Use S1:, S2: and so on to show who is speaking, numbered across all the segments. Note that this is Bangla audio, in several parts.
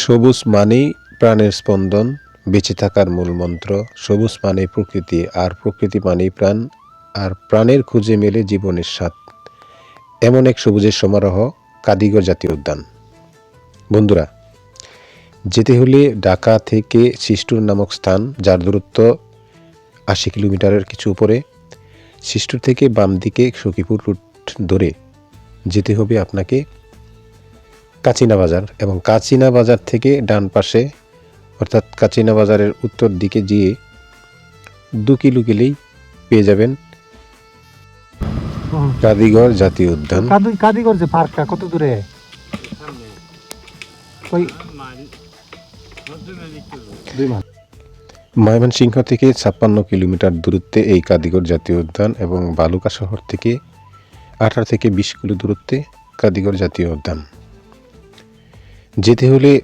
S1: সবুজ মানেই প্রাণের স্পন্দন, বেঁচে থাকার মূল মন্ত্র, সবুজ মানে প্রকৃতি আর প্রকৃতি মানেই প্রাণ, আর প্রাণের খুঁজে মেলে জীবনের স্বাদ। এমন এক সবুজের সমারোহ, কাদিগর জাতীয় উদ্যান। বন্ধুরা, যেতে হলে ঢাকা থেকে শিষ্টুর নামক স্থান, যার দূরত্ব আশি কিলোমিটারের কিছু উপরে শিষ্টুর থেকে বাম দিকে সখীপুর রুট ধরে যেতে হবে আপনাকে কাচিনা বাজার এবং কাচিনা বাজার থেকে ডান পাশে অর্থাৎ কাচিনা বাজারের উত্তর দিকে গিয়ে দু কিলো গেলেই পেয়ে যাবেন কাদিগড় জাতীয় উদ্যান।
S2: কাদি কাদিগর যে পার্কটা কত দূরে?
S1: ময়মনসিংহ থেকে ছাপ্পান্ন কিলোমিটার দূরত্বে এই কাদিগড় জাতীয় উদ্যান এবং বালুকা শহর থেকে আঠারো থেকে বিশ কিলো দূরত্বে কাদিগড় জাতীয় উদ্যান। যেতে হলে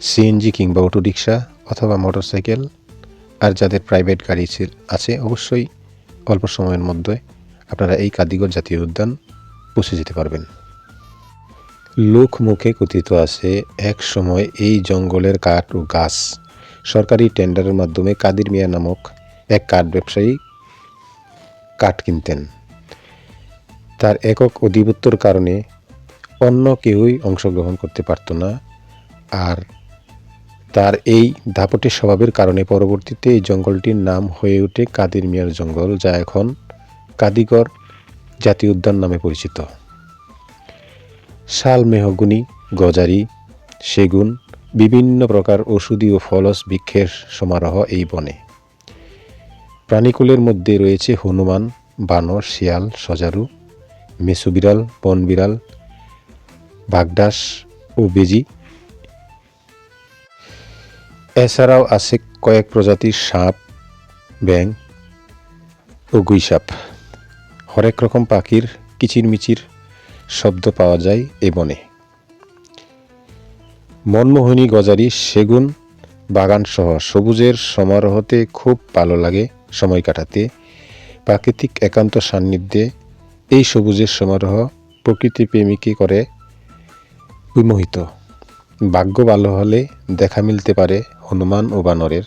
S1: সিএনজি কিংবা অটোরিকশা অথবা মোটরসাইকেল আর যাদের প্রাইভেট গাড়ি আছে অবশ্যই অল্প সময়ের মধ্যে আপনারা এই কাদিগর জাতীয় উদ্যান পৌঁছে যেতে পারবেন। লোক মুখে কথিত আছে, এক সময় এই জঙ্গলের কাঠ ও গাছ সরকারি টেন্ডারের মাধ্যমে কাদির মিয়া নামক এক কাঠ ব্যবসায়ী কাঠ কিনতেন। তার একক অধিপত্যর কারণে অন্য কেউই অংশগ্রহণ করতে পারত না। আর তার এই দাপটে স্বভাবের কারণে পরবর্তীতে এই জঙ্গলটির নাম হয়ে ওঠে কাদির মিয়ার জঙ্গল, যা এখন কাদিগড় জাতীয় উদ্যান নামে পরিচিত। শাল মেহগুনি, গজারি, সেগুন, বিভিন্ন প্রকার ওষুধি ও ফলস বৃক্ষের সমারোহ এই বনে। প্রাণীকুলের মধ্যে রয়েছে হনুমান, বানর, শিয়াল, সজারু, মেসু বিড়াল বন বিড়াল বাগডাস ও বেজি। এছাড়াও আছে কয়েক প্রজাতির সাপ ব্যাং ও গুইসাপ। হরেক রকম পাখির কিচিরমিচির শব্দ পাওয়া যায় এ বনে। মনমোহনী গজারি সেগুন বাগানসহ সবুজের সমারোহতে খুব ভালো লাগে সময় কাটাতে। প্রাকৃতিক একান্ত সান্নিধ্যে এই সবুজের সমারোহ প্রকৃতি প্রেমীকে বিমোহিত ভাগ্য ভালো হলে দেখা মিলতে পারে হনুমান ও বানরের।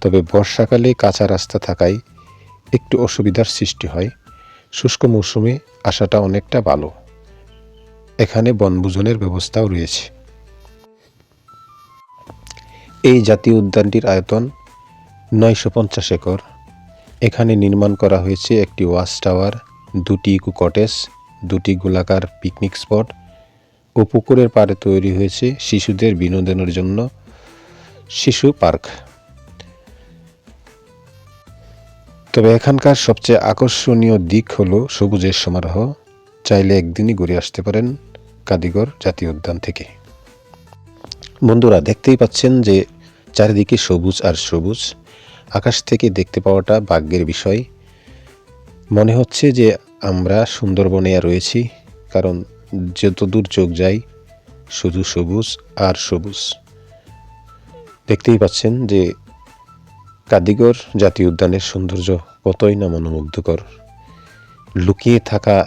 S1: তবে বর্ষাকালে কাঁচা রাস্তা থাকায় একটু অসুবিধার সৃষ্টি হয়। শুষ্ক মৌসুমে আসাটা অনেকটা ভালো। এখানে বনভোজনের ব্যবস্থাও রয়েছে। এই জাতীয় উদ্যানটির আয়তন নয়শো পঞ্চাশ একর। এখানে নির্মাণ করা হয়েছে একটি ওয়াচ টাওয়ার, দুটি ইকো কটেজ, দুটি গোলাকার পিকনিক স্পট ও পুকুরের পাড়ে তৈরি হয়েছে শিশুদের বিনোদনের জন্য শিশু পার্ক। তবে এখানকার সবচেয়ে আকর্ষণীয় দিক হল সবুজের সমারোহ। চাইলে একদিনই ঘুরে আসতে পারেন কাদিগর জাতীয় উদ্যান থেকে। বন্ধুরা, দেখতেই পাচ্ছেন যে চারিদিকে সবুজ আর সবুজ। আকাশ থেকে দেখতে পাওয়াটা ভাগ্যের বিষয়। মনে হচ্ছে যে আমরা সুন্দরবনে রয়েছি, কারণ যত দূর চোখ যায়, শুধু সবুজ আর সবুজ। দেখতেই পাচ্ছেন যে কাদিগর জাতীয় উদ্যানের সৌন্দর্য কতই না মনোমুগ্ধকর। লুকিয়ে থাকা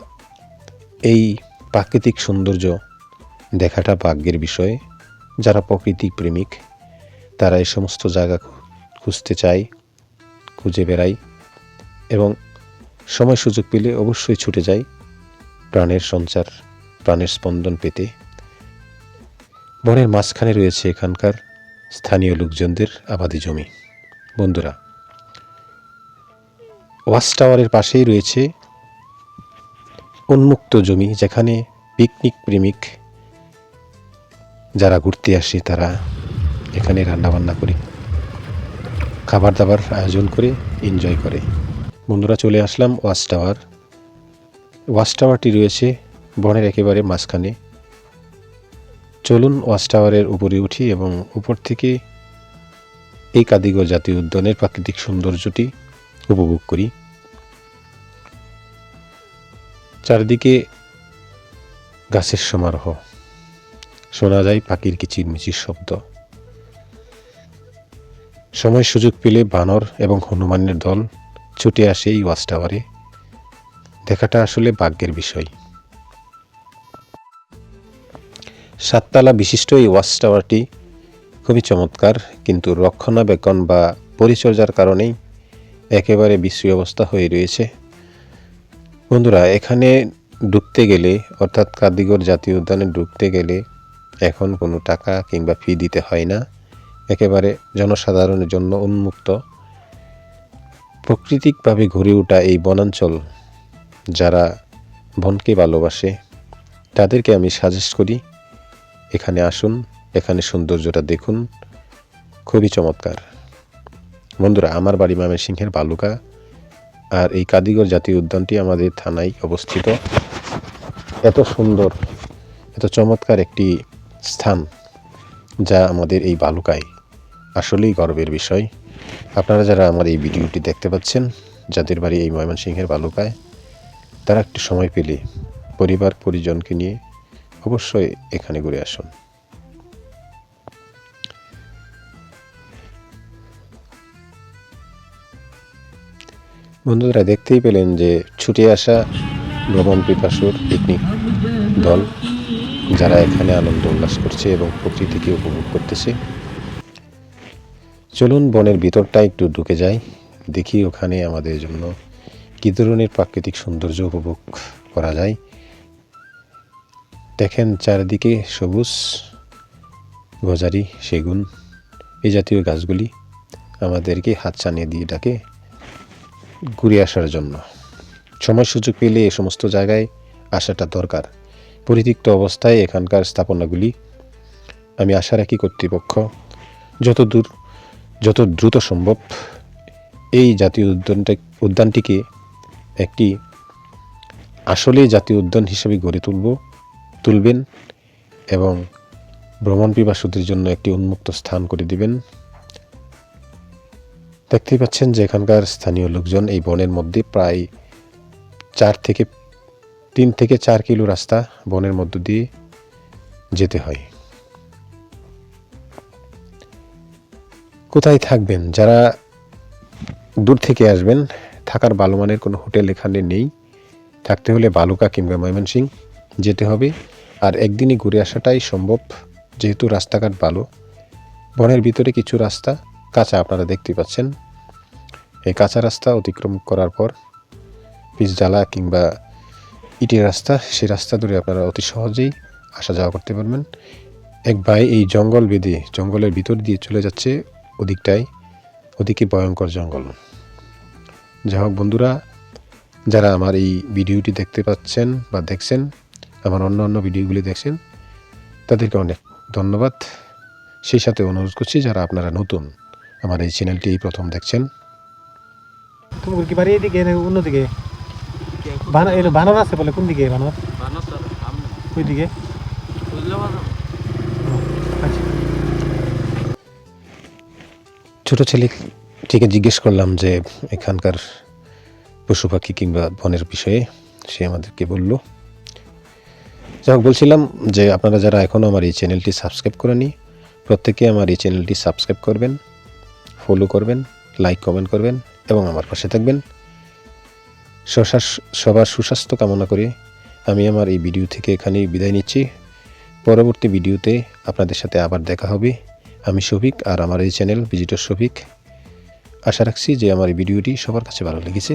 S1: এই প্রাকৃতিক সৌন্দর্য দেখাটা ভাগ্যের বিষয়। যারা প্রকৃতি প্রেমিক, তারা এই সমস্ত জায়গা খুঁজতে চায়, খুঁজে বেড়ায় এবং সময় সুযোগ পেলে অবশ্যই ছুটে যায় প্রাণের সঞ্চার। প্রাণের স্পন্দন পেতে। বনের মাঝখানে রয়েছে এখানকার স্থানীয় লোকজনদের আবাদি জমি। বন্ধুরা, ওয়াচ টাওয়ারের পাশেই রয়েছে উন্মুক্ত জমি যেখানে পিকনিক প্রেমিক যারা ঘুরতে আসে তারা এখানে রান্নাবান্না করে খাবার দাবার আয়োজন করে, এনজয় করে। বন্ধুরা, চলে আসলাম ওয়াচ টাওয়ার। ওয়াচ টাওয়ারটি রয়েছে বনের একেবারে মাঝখানে। চলুন ওয়াচ টাওয়ারের উপরে উঠি এবং উপর থেকে এই কাদিগড় জাতীয় উদ্যানের প্রাকৃতিক সৌন্দর্যটি উপভোগ করি। চারদিকে গাছের সমারোহ। শোনা যায় পাখির কিচিরমিচির শব্দ। সময় সুযোগ পেলে বানর এবং হনুমানের দল ছুটে আসে এই ওয়াচ টাওয়ারে। দেখাটা আসলে ভাগ্যের বিষয়। সাততলা বিশিষ্ট এই ওয়াচ টাওয়ারটি খুবই চমৎকার, কিন্তু রক্ষণাবেক্ষণ বা পরিচর্যার কারণেই একেবারে বিশ্রী অবস্থা হয়ে রয়েছে। বন্ধুরা, এখানে ঢুকতে গেলে, অর্থাৎ কাদিগড় জাতীয় উদ্যানে ঢুকতে গেলে এখন কোনো টাকা কিংবা ফি দিতে হয় না। একেবারে জনসাধারণের জন্য উন্মুক্ত। প্রাকৃতিকভাবে ঘুরে ওঠা এই বনাঞ্চল যারা বনকে ভালোবাসে, তাদেরকে আমি সাজেস্ট করি এখানে আসুন, এখানে সৌন্দর্যটা দেখুন। খুবই চমৎকার। বন্ধুরা, আমার বাড়ি ময়মনসিংহের বালুকা, আর এই কাদিগড় জাতীয় উদ্যানটি আমাদের থানায় অবস্থিত। এত সুন্দর, এত চমৎকার একটি স্থান যা আমাদের এই বালুকায় আসলেই গর্বের বিষয়। আপনারা যারা আমার এই ভিডিওটি দেখতে পাচ্ছেন, যাদের বাড়ি এই ময়মনসিংহের বালুকায়, তারা একটু সময় পেলে পরিবার, পরিজনকে নিয়ে অবশ্যই এখানে ঘুরে আসুন। বন্ধুরা, দেখতেই পেলেন যে ছুটে আসা ভ্রমণ পিপাসুর পিকনিক দল, যারা এখানে আনন্দ উল্লাস করছে এবং প্রকৃতিকে উপভোগ করতেছে। চলুন, বনের ভিতরটা একটু ঢুকে যাই, দেখি ওখানে আমাদের জন্য কী ধরনের প্রাকৃতিক সৌন্দর্য উপভোগ করা যায়। দেখেন চারিদিকে সবুজ, গজারি, সেগুন, এই জাতীয় গাছগুলি আমাদেরকে হাত চানিয়ে দিয়ে ডাকে ঘুরে আসার জন্য। সময় সুযোগ পেলে এ সমস্ত জায়গায় আসাটা দরকার। পরিতিক্ত অবস্থায় এখানকার স্থাপনাগুলি আমি আশা রাখি কর্তৃপক্ষ যত দূর, যত দ্রুত সম্ভব এই জাতীয় উদ্যানটা, উদ্যানটিকে একটি আসলে জাতীয় উদ্যান হিসেবে গড়ে তুলব। তুলবেন এবং ভ্রমণ পিপাসুদের জন্য একটি উন্মুক্ত স্থান করে দিবেন। দেখতেই পাচ্ছেন যে এখানকার স্থানীয় লোকজন এই বনের মধ্যে প্রায় চার থেকে, তিন থেকে চার কিলো রাস্তা বনের মধ্য দিয়ে যেতে হয়। কোথায় থাকবেন? যারা দূর থেকে আসবেন, থাকার ভালো মানের কোনো হোটেল এখানে নেই। থাকতে হলে বালুকা কিংবা ময়মনসিং যেতে হবে। আর একদিনই ঘুরে আসাটাই সম্ভব, যেহেতু রাস্তাঘাট ভালো। বনের ভিতরে কিছু রাস্তা কাঁচা, আপনারা দেখতে পাচ্ছেন। এই কাঁচা রাস্তা অতিক্রম করার পর পিচ জ্বালা কিংবা ইটের রাস্তা, সেই রাস্তা ধরে আপনারা অতি সহজেই আসা যাওয়া করতে পারবেন। এক ভাই এই জঙ্গল বেঁধে, জঙ্গলের ভিতর দিয়ে চলে যাচ্ছে ওদিকটাই ওদিকে ভয়ঙ্কর জঙ্গল। যাই হোক বন্ধুরা, যারা আমার এই ভিডিওটি দেখতে পাচ্ছেন বা দেখছেন আমার অন্য অন্য ভিডিওগুলি দেখছেন তাদেরকে অনেক ধন্যবাদ। সেই সাথে অনুরোধ করছি যারা আপনারা নতুন আমার এই চ্যানেলটি এই প্রথম দেখছেন
S2: তুমি কি বাড়ি এদিকে অন্যদিকে বানর আছে বলে কোন দিকে বানর? ওই দিকে? আচ্ছা।
S1: ছোট ছেলে থেকে জিজ্ঞেস করলাম যে এখানকার পশু পাখি কিংবা বনের বিষয়ে সে আমাদেরকে বলল। যাই হোক, বলছিলাম যে আপনারা যারা এখনও আমার এই চ্যানেলটি সাবস্ক্রাইব করেনি প্রত্যেকে আমার এই চ্যানেলটি সাবস্ক্রাইব করবেন ফলো করবেন লাইক কমেন্ট করবেন এবং আমার পাশে থাকবেন। সবার সুস্বাস্থ্য কামনা করে আমি আমার এই ভিডিও থেকে এখানেই বিদায় নিচ্ছি। পরবর্তী ভিডিওতে আপনাদের সাথে আবার দেখা হবে। আমি শফিক আর আমার এই চ্যানেল ভিজিটর শফিক। আশা রাখছি যে আমার এই ভিডিওটি সবার কাছে ভালো লেগেছে।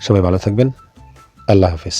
S1: সবাই ভালো থাকবেন। আল্লাহ হাফেজ।